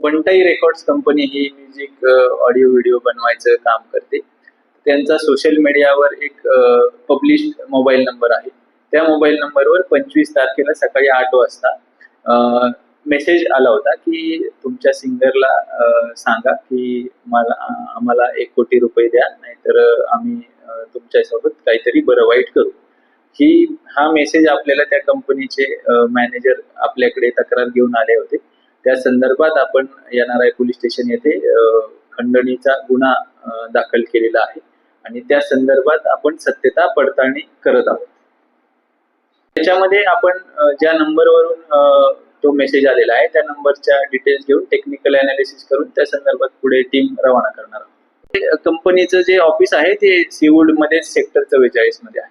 बंटाई records company ही music audio video बनवायचं काम करते. त्यांचा सोशल मीडियावर एक पब्लिश मोबाईल नंबर आहे. त्या मोबाईल नंबरवर पंचवीस तारखेला सकाळी आठ वाजता मेसेज आला होता की तुमच्या सिंगरला सांगा की मला आम्हाला एक कोटी रुपये द्या नाहीतर आम्ही तुमच्यासोबत काहीतरी बरं वाईट करू. ही हा मेसेज आपल्याला त्या कंपनीचे मॅनेजर आपल्याकडे तक्रार घेऊन आले होते. त्या संदर्भात आपण येणार आहे पोलीस स्टेशन येथे खंडणीचा गुन्हा दाखल केलेला आहे. आणि त्या संदर्भात आपण सत्यता पडताळणी करत आहोत. त्याच्यामध्ये आपण ज्या नंबरवरून तो मेसेज आलेला आहे त्या नंबरच्या डिटेल्स घेऊन टेक्निकल अनालिसिस करून त्या संदर्भात पुढे टीम रवाना करणार आहोत. कंपनीचं जे ऑफिस आहे ते सिवूडमध्ये सेक्टर चव्वेचाळीसमध्ये आहे.